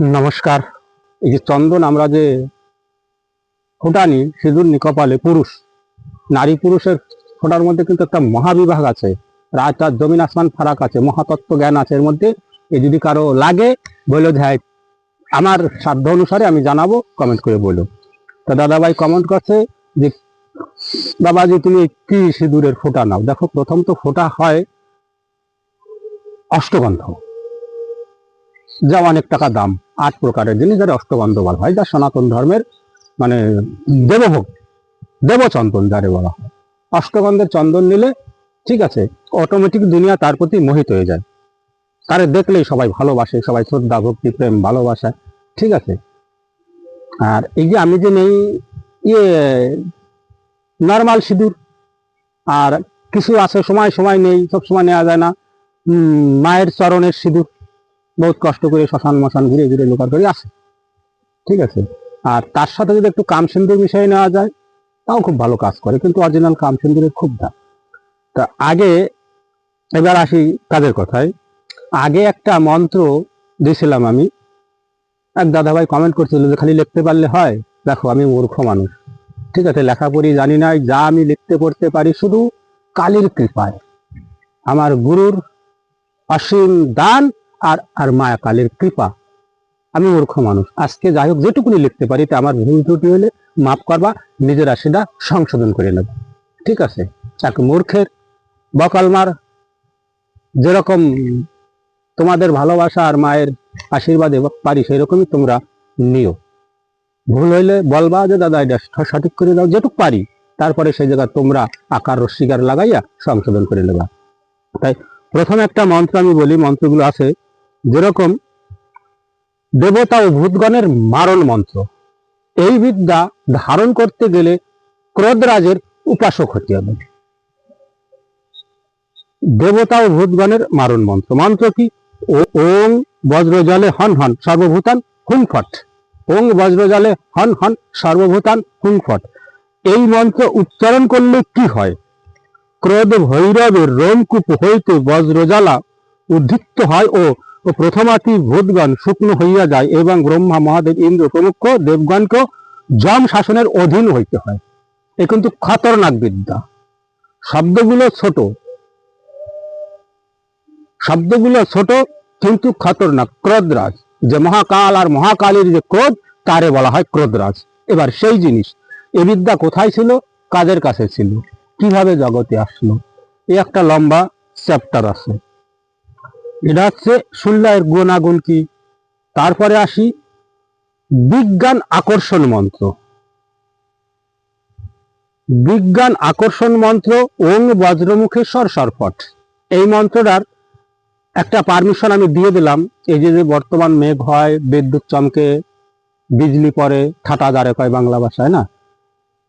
নমস্কার। এই যে চন্দন আমরা যে ফোটানি, সিঁদুর নি কপালে পুরুষ। নারী পুরুষের ফোটার মধ্যে কিন্তু একটা মহাবিভাগ আছে। রাত আর জমিন আসমান ফারাক আছে, মহাতত্ত্ব জ্ঞান আছে। এর মধ্যে এ যদি কারও লাগে, বলে দেয় আমার সাধ্য অনুসারে আমি জানাব কমেন্ট করে বলো। তো দাদাভাই কমেন্ট করছে যে, বাবাজি, তুমি কি সিঁদুরের ফোঁটা নাও? দেখো, প্রথম তো ফোঁটা হয় অষ্টগন্ধ। যা অনেক টাকা দাম। আট প্রকারের জিনিস যারা অষ্টগন্ধ বলা হয়, যা সনাতন ধর্মের মানে দেবভোগ, দেবচন্দন যারে বলা হয়। অষ্টগন্ধের চন্দন নিলে ঠিক আছে অটোমেটিক দুনিয়া তার প্রতি মোহিত হয়ে যায়। তারে দেখলেই সবাই ভালোবাসে, সবাই শ্রদ্ধা, ভক্তি, প্রেম, ভালোবাসা, ঠিক আছে। আর এই যে আমি যে নেই ইয়ে নর্মাল সিঁদুর, আর কিছু আছে, সময় সময় নেই, সব সময় নেওয়া যায় না। মায়ের চরণের সিঁদুর বহুত কষ্ট করে শ্মশান মশান ঘুরে ঘুরে লোকার করে আসে। ঠিক আছে? আর তার সাথে যদি একটু কাম সিন্দুর মিশিয়ে নেওয়া যায়, তাও খুব ভালো কাজ করে, কিন্তু অরিজিনাল কাম সিন্দুরের খুব দাম। তা আগে, এবার আসি কাজের কথায়। আগে একটা মন্ত্র দিয়েছিলাম আমি। এক দাদাভাই কমেন্ট করছিল যে খালি লিখতে পারলে হয়। দেখো, আমি মূর্খ মানুষ। ঠিক আছে, লেখাপড়ি জানি না যা আমি লিখতে পড়তে পারি শুধু কালীর কৃপায়। আমার গুরুর অসীম দান আর আর মায়া কালের কৃপা। আমি মূর্খ মানুষ। আজকে যাই হোক, যেটুকুনি লিখতে পারি তা আমার ভুল ত্রুটি হলে মাফ করবা, নিজেরা সেটা সংশোধন করে নেব। ঠিক আছে? এক মূর্খের বকালমার যেরকম তোমাদের ভালোবাসা আর মায়ের আশীর্বাদে পারি সেই রকমই তোমরা নিও। ভুল হইলে বলবা যে, দাদা, এটা সঠিক করে দাও, যেটুক পারি। তারপরে সেই জায়গা তোমরা আকার রস্বীকার লাগাইয়া সংশোধন করে নেবা। তাই প্রথম একটা মন্ত্র আমি বলি, মন্ত্রগুলো আছে যেরকম দেবতা ও ভূতগণের মারণ মন্ত্র। এই বিদ্যা ধারণ করতে গেলে ক্রোধরাজের উপাসক হতে হবে। দেবতা ও ভূতগণের মারণ মন্ত্র। মন্ত্র কি? ও- বজ্রজলে হন হন সর্বভূতান হুংফট। ওং বজ্রজলে হন হন সর্বভূতান হুংফট। এই মন্ত্র উচ্চারণ করলে কি হয়? ক্রোধ ভৈরবের রোমকূপ হইতে বজ্রজ্বালা উদ্দীপ্ত হয় ও ও প্রথমাতি ভূতগণ শুকনো হইয়া যায় এবং ব্রহ্মা মহাদেব ইন্দ্র প্রমুখ দেবগণকে যম শাসনের অধীন হইতে হয়। এ কিন্তু খতরনাক বিদ্যা। শব্দগুলো ছোট। শব্দগুলো ছোট কিন্তু খতরনাক। ক্রোধরাজ। যে মহাকাল আর মহাকালীর যে ক্রোধ, তারে বলা হয় ক্রোধরাজ। এবার সেই জিনিস, এ বিদ্যা কোথায় ছিল? কাদের কাছে ছিল? কীভাবে জগতে আসলো? এই একটা লম্বা চ্যাপ্টার আছে। এটা হচ্ছে সুল্লায়ের গুণাগুণ কি? তারপরে আসি, বিজ্ঞান আকর্ষণ মন্ত্র। বিজ্ঞান আকর্ষণ মন্ত্র, ওং বজ্রমুখেশ্বর সরফট এই মন্ত্রটার একটা পারমিশন আমি দিয়ে দিলাম, এই যে যে বর্তমান মেঘ হয়, বিদ্যুৎ চমকে, বিজলি পরে ঠাটা দাঁড়ে কয় বাংলা ভাষায়, না?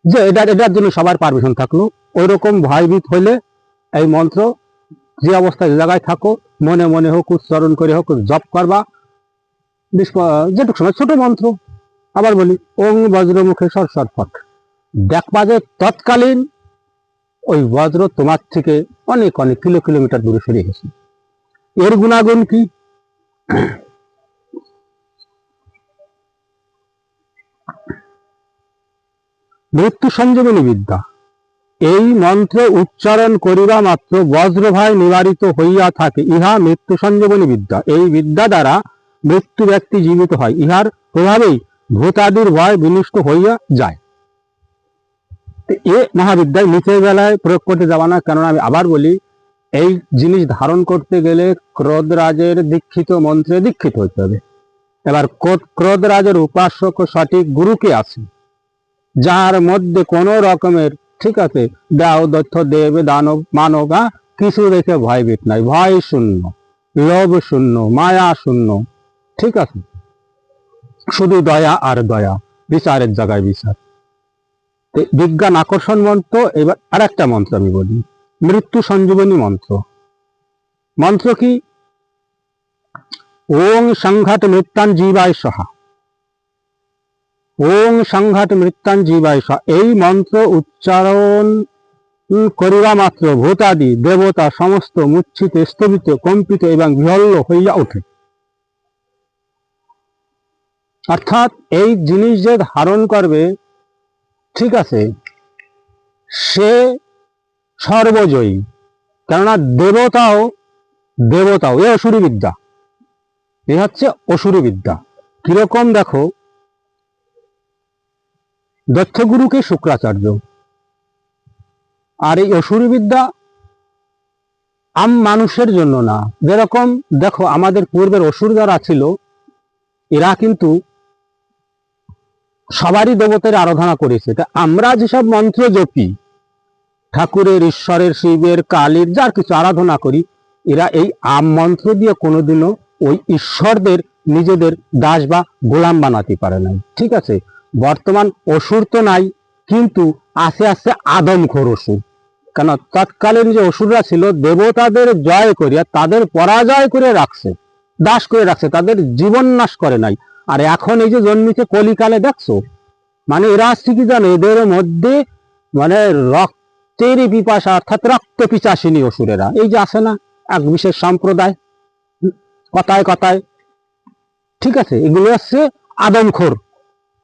যে এটা, এটার জন্য সবার পারমিশন থাকল। ওই রকম ভয়ভীত হইলে এই মন্ত্র যে অবস্থায় জায়গায় থাকো মনে মনে হোক, উচ্চারণ করে হোক, জপ করবা। যেটুক সময়, ছোট মন্ত্র। আবার বলি, ওং বজ্রমুখে সর সরফট দেখবা যে তৎকালীন ওই বজ্র তোমার থেকে অনেক অনেক কিলো, কিলোমিটার দূরে সরে গেছে। এর গুণাগুণ কি? মৃত্যু সঞ্জীবনী বিদ্যা এই মন্ত্র উচ্চারণ করিবা মাত্র বজ্রভয় নিবারিত হইয়া থাকে, ইহা মৃত্যু সঞ্জীবনী বিদ্যা। এই বিদ্যা দ্বারা মৃত্যু ব্যক্তি জীবিত হয়, ইহার প্রভাবেই ভূতাদির ভয় বিনষ্ট হইয়া যায়। এ মহাবিদ্যায় নিচের বেলায় প্রয়োগ করতে যাবা না, কেননা আমি আবার বলি, এই জিনিস ধারণ করতে গেলে ক্রোধরাজের দীক্ষিত মন্ত্রে দীক্ষিত হতে হবে। এবার ক্রোধ- ক্রোধরাজের উপাসক সঠিক গুরুকে আছে যার মধ্যে কোনো রকমের ঠিক আছে? দাও, দত্ত, দেব, দানব, মানব হ্যাঁ? কিছু দেখে ভয়ভীত নাই। ভয় শূন্য, লোভ শূন্য, মায়া শূন্য। ঠিক আছে? শুধু দয়া আর দয়া, বিচারের জায়গায় বিচার। বিজ্ঞান আকর্ষণ মন্ত্র, এবার আর একটা মন্ত্র আমি বলি। মৃত্যু সঞ্জীবনী মন্ত্র। মন্ত্র কি? ওং সংঘাত মৃত্যান জীবায় সহা। ওং সংঘাত মৃত্যান জীবায় এই মন্ত্র উচ্চারণ করিবা মাত্র ভূতাদি, দেবতা, সমস্ত মুচ্ছিত স্তবিত কম্পিত এবং বিহল্য হইয়া ওঠে। অর্থাৎ এই জিনিস যে ধারণ করবে, ঠিক আছে, সে সর্বজয়ী। কেননা দেবতাও দেবতাও, এ অসুরি বিদ্যা এ হচ্ছে অসুরি বিদ্যা কীরকম দেখো দক্ষগুরুকে শুক্রাচার্য। আর এই অসুরি বিদ্যা আম মানুষের জন্য না। যেরকম দেখো, আমাদের পূর্বের অসুর যারা ছিল, এরা কিন্তু সবারই দেবতার আরাধনা করেছে। তা আমরা যেসব মন্ত্র জপি, ঠাকুরের, ঈশ্বরের, শিবের, কালীর, যার কিছু আরাধনা করি, এরা এই আম মন্ত্র দিয়ে কোনোদিনও ওই ঈশ্বরদের, নিজেদের দাস বা গোলাম বানাতে পারে নাই। ঠিক আছে? বর্তমান অসুর তো নাই, কিন্তু আস্তে আস্তে আদমখোর অসুর কেন? তৎকালীন যে অসুররা ছিল, দেবতাদের জয় করিয়া তাদের পরাজয় করে রাখছে, দাস করে রাখছে, তাদের জীবন নাশ করে নাই। আর এখন এই যে জন্মিতে কলিকালে, দেখছ? মানে এরা কি জানো? এদের মধ্যে মানে রক্তের পিপাসা, অর্থাৎ রক্ত পিচাসিনী অসুরেরা। এই যে আছে না, এক বিশেষ সম্প্রদায়। কথায় কথায়। ঠিক আছে, এগুলো হচ্ছে আদমখোর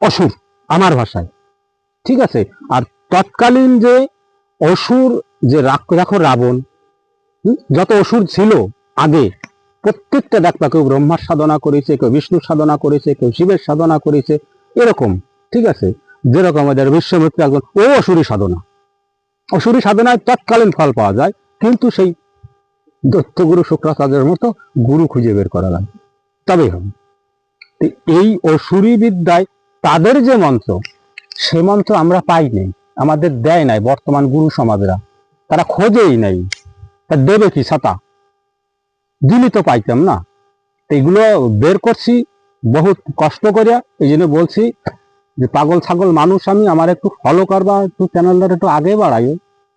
অসুর। আমার ভাষায়। ঠিক আছে? আর তৎকালীন যে অসুর, যে দেখো রাবণ যত অসুর ছিল আগে, প্রত্যেকটা দেখবা কেউ ব্রহ্মার সাধনা করেছে, কেউ বিষ্ণু সাধনা করেছে, কেউ শিবের সাধনা করেছে, এরকম, ঠিক আছে? যেরকম আমাদের বিশ্বমিত্র একজন, ও অসুরী সাধনা। অসুরী সাধনায় তৎকালীন ফল পাওয়া যায়, কিন্তু সেই দত্তগুরু শুক্রাচার্যের মতো গুরু খুঁজে বের করা লাগে। তবেই হবে। এই অসুরী বিদ্যায় তাদের যে মন্ত্র, সে মন্ত্র আমরা পাই নাই, আমাদের দেয় নাই বর্তমান গুরু সমাজরা। তারা খোঁজেই নাই, তা দেবে কি ছাতা? দিলি তো পাইতাম না। তো এগুলো বের করছি, বহুত কষ্ট করে এই জন্য বলছি যে পাগল ছাগল মানুষ আমি, আমার একটু ফলো করবা, একটু চ্যানেলটা একটু আগে বাড়াইও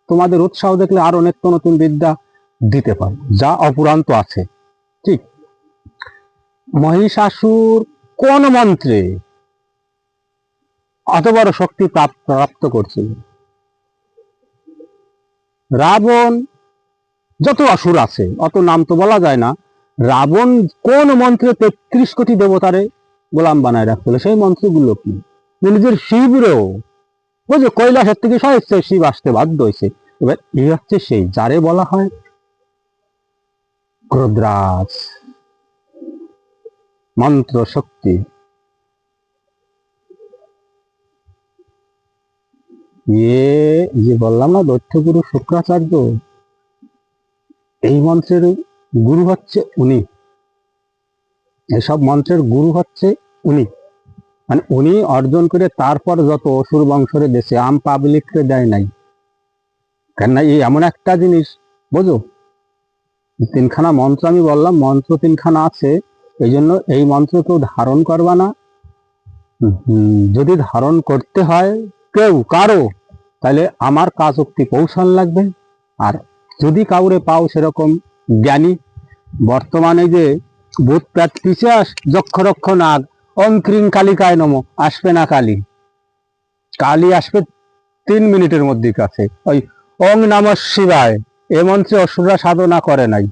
তোমাদের উৎসাহ দেখলে আরও নিত্য নতুন বিদ্যা দিতে পারো যা অপুরান্ত আছে। ঠিক। মহিষাসুর কোন মন্ত্রে অত বড় শক্তি প্রাপ্ত করছিল রাবণ যত অসুর আছে, অত নাম তো বলা যায় না, রাবণ কোন মন্ত্রে তেত্রিশ কোটি দেবতারে গোলাম বানায় রাখছিল সেই মন্ত্রগুলো কি? নিজের শিবরেও। ওই যে কৈলাসের থেকে সহস্র শিব আসতে বাধ্য হয়েছে। এবার এই হচ্ছে সেই, যারে বলা হয় ক্রোদ্রাজ মন্ত্র শক্তি ইয়ে যে বললাম না, দৈত্যগুরু শুক্রাচার্য। এই মন্ত্রের গুরু হচ্ছে উনি। এসব মন্ত্রের গুরু হচ্ছে উনি। মানে উনি অর্জন করে তারপর যত অসুর বংশরে দেশে আম পাবলিককে দেয় নাই। কেননা এই এমন একটা জিনিস, বোঝো? তিনখানা মন্ত্র আমি বললাম, মন্ত্র তিনখানা আছে, এই জন্য এই মন্ত্র কেউ ধারণ করবা না। যদি ধারণ করতে হয় কেউ কারও, তাহলে আমার কাজ অব্দি কৌশল লাগবে। আর যদি কাউরে পাও সেরকম জ্ঞানী, বর্তমানে যে ভূত প্রাত পিছাস যক্ষ রক্ষ নাগ অঙ্ক্রিং কালিকায় নম, আসবে না কালী। কালী আসবে তিন মিনিটের মধ্যে কাছে। ওই অং নাম শিবায়, এ মন্ত্রে অসুররা সাধনা করে নাই।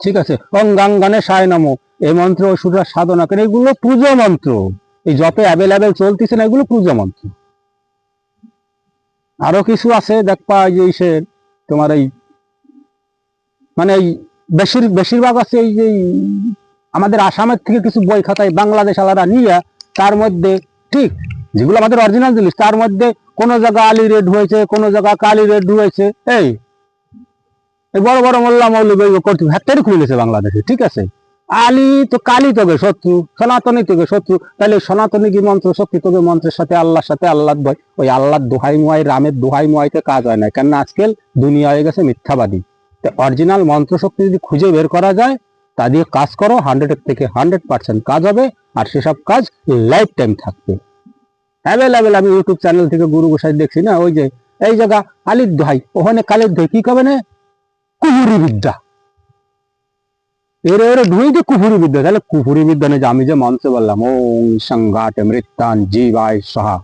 ঠিক আছে, ওং গাঙ্গানে সায় নম, এ মন্ত্রে অসুররা সাধনা করে এগুলো পুজো মন্ত্র। এই যপে অ্যাভেলেবেল চলতেছে না, এগুলো পুজো মন্ত্র। আরও কিছু আছে, দেখবা এই যে ইসের তোমার এই মানে এই বেশির, বেশিরভাগ আছে এই যে আমাদের আসামের থেকে কিছু বই খাতায় বাংলাদেশ আলাদা নিয়ে, তার মধ্যে ঠিক যেগুলো আমাদের অরিজিনাল জিনিস, তার মধ্যে কোনো জায়গা আলী রেড হয়েছে, কোনো জায়গা কালি রেড হয়েছে, এই এই বড় বড় মোল্লা মৌলবী করতে হ্যাক্টারি খুলেছে বাংলাদেশে, ঠিক আছে? আলী তো কালী তোকে শত্রু, সনাতনী তোকে শত্রু। তাহলে সনাতনী কি মন্ত্র শক্তি? তোকে মন্ত্রের সাথে, আল্লাহর সাথে আল্লাহ ভয় ওই আল্লাহর দোহাই মুয়াই রামের দোহাই মুয়াইতে কাজ হয় না। কেননা আজকাল দুনিয়া হয়ে গেছে মিথ্যাবাদী। অরিজিনাল মন্ত্র শক্তি যদি খুঁজে বের করা যায়, তা দিয়ে কাজ করো হান্ড্রেড থেকে হান্ড্রেড পার্সেন্ট কাজ হবে, আর সেসব কাজ লাইফ টাইম থাকবে। অ্যাভেলেবেল আমি ইউটিউব চ্যানেল থেকে গুরু গোসাই দেখছি না, ওই যে, এই জায়গা আলির দোহাই, ওখানে কালের দোহাই কি কবে না? কুহুরি বিদ্যা। এর এর যে কুফুরি বিদ্যা। তাহলে কুফুরি বিদ্যা নেই আমি যে মন্ত্র বললাম, ও সংঘাট মৃত্যান জীবায় সহা।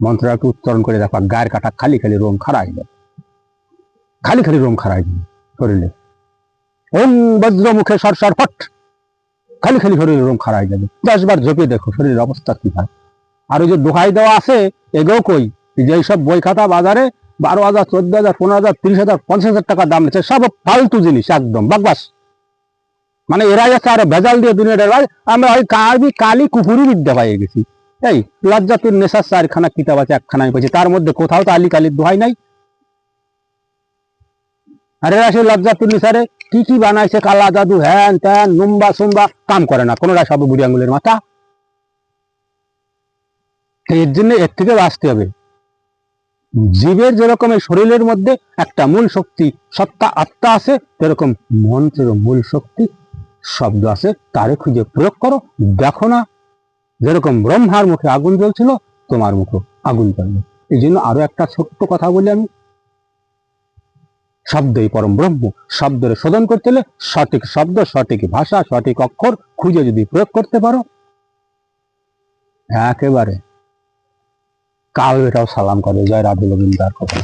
মন্ত্রটাকে উচ্চারণ করে দেখো গায়ের কাটা খালি খালি রোম খারাই খালি খালি রোম খারাই যাবে শরীরে। বজ্র মুখে সরসর ফট। খালি খালি শরীর ওরকম খারাই যাবে দশ বার ঝোপে দেখো শরীরের অবস্থা কি হয়। আর ওই যে দোহাই দেওয়া আছে, এগেও কই? যে সব বই খাতা বাজারে বারো হাজার, চোদ্দ হাজার, পনেরো হাজার, তিরিশ হাজার, পঞ্চাশ হাজার টাকা দাম নিচ্ছে, সব ফালতু জিনিস, একদম, বাকবাস। মানে এরা যাচ্ছে আরও ভেজাল দিয়ে দুনিয়াটা এবার আমরা ওই কালি কালি কুকুরি বিদ্যা পাইয়ে গেছি। এই লজ্জাতুর নেশার চারখানা কিতাব আছে, একখানা আমি তার মধ্যে কোথাও তো আলি কালির দোহাই নাই। আরে এরা সেই লজ্জাতুর নিসারে কি কি বানাইছে, কালা জাদু, হ্যান ত্যান, নুম্বা সুম্বা, কাম করে না। কোনোটা সব বুড়ি আঙ্গুলের মাথা। এর জন্য এর থেকে বাঁচতে হবে। জীবের যেরকম শরীরের মধ্যে একটা মূল শক্তি, সত্তা, আত্মা আছে, সেরকম মন্ত্রের মূল শক্তি শব্দ আছে তারে খুঁজে প্রয়োগ করো। দেখো না, যেরকম ব্রহ্মার মুখে আগুন জ্বলছিল, তোমার মুখে আগুন জ্বলবে। এই জন্য আরও একটা ছোট্ট কথা বলি আমি। শব্দই পরম ব্রহ্ম। শব্দের শোধন করতে হলে সঠিক শব্দ, সঠিক ভাষা, সঠিক অক্ষর খুঁজে যদি প্রয়োগ করতে পারো, একেবারে এটাও সালাম করে, জয় রাধে গোবিন্দার কথা